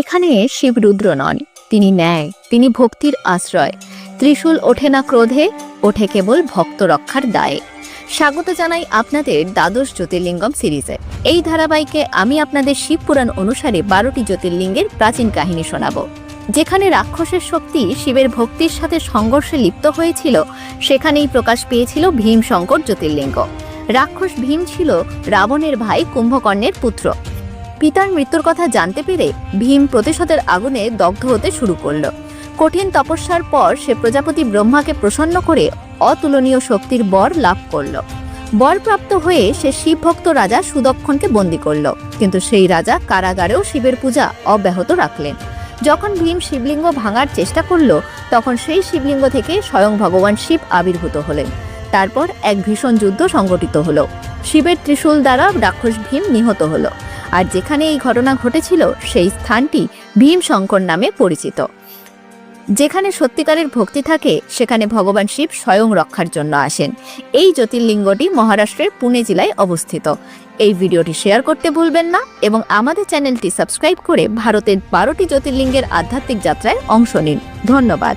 এখানে শিব রুদ্র নন, তিনি ন্যায়, তিনি ভক্তির আশ্রয়। ত্রিশূল ওঠে না ক্রোধে, ওঠে কেবল ভক্ত রক্ষার দায়ে। স্বাগত জানাই আপনাদের দ্বাদশ জ্যোতির্লিঙ্গম সিরিজে। এই ধারাবাহিকে আমি আপনাদের শিব পুরাণ অনুসারে বারোটি জ্যোতির্লিঙ্গের প্রাচীন কাহিনী শোনাব। যেখানে রাক্ষসের শক্তি শিবের ভক্তির সাথে সংঘর্ষে লিপ্ত হয়েছিল, সেখানেই প্রকাশ পেয়েছিল ভীম শঙ্কর জ্যোতির্লিঙ্গ। রাক্ষস ভীম ছিল রাবণের ভাই কুম্ভকর্ণের পুত্র। পিতার মৃত্যুর কথা জানতে পেরে ভীম প্রতিশোধের আগুনে দগ্ধ হতে শুরু করল। কঠিন তপস্যার পর সে প্রজাপতি ব্রহ্মাকে প্রসন্ন করে অতুলনীয় শক্তির বর লাভ করল। বরপ্রাপ্ত হয়ে সে শিবভক্ত রাজা সুদক্ষণকে বন্দী করল। কিন্তু সেই রাজা কারাগারেও শিবের পূজা অব্যাহত রাখলেন। যখন ভীম শিবলিঙ্গ ভাঙার চেষ্টা করল, তখন সেই শিবলিঙ্গ থেকে স্বয়ং ভগবান শিব আবির্ভূত হলেন। তারপর এক ভীষণ যুদ্ধ সংগঠিত হলো। শিবের ত্রিশূল দ্বারা রাক্ষস ভীম নিহত হলো। আর যেখানে এই ঘটনা ঘটেছিল, সেই স্থানটি ভীম শঙ্কর নামে পরিচিত। যেখানে সত্যিকারের ভক্তি থাকে, সেখানে ভগবান শিব স্বয়ং রক্ষার জন্য আসেন। এই জ্যোতির্লিঙ্গটি মহারাষ্ট্রের পুনে জেলায় অবস্থিত। এই ভিডিওটি শেয়ার করতে ভুলবেন না এবং আমাদের চ্যানেলটি সাবস্ক্রাইব করে ভারতের বারোটি জ্যোতির্লিঙ্গের আধ্যাত্মিক যাত্রায় অংশ নিন। ধন্যবাদ।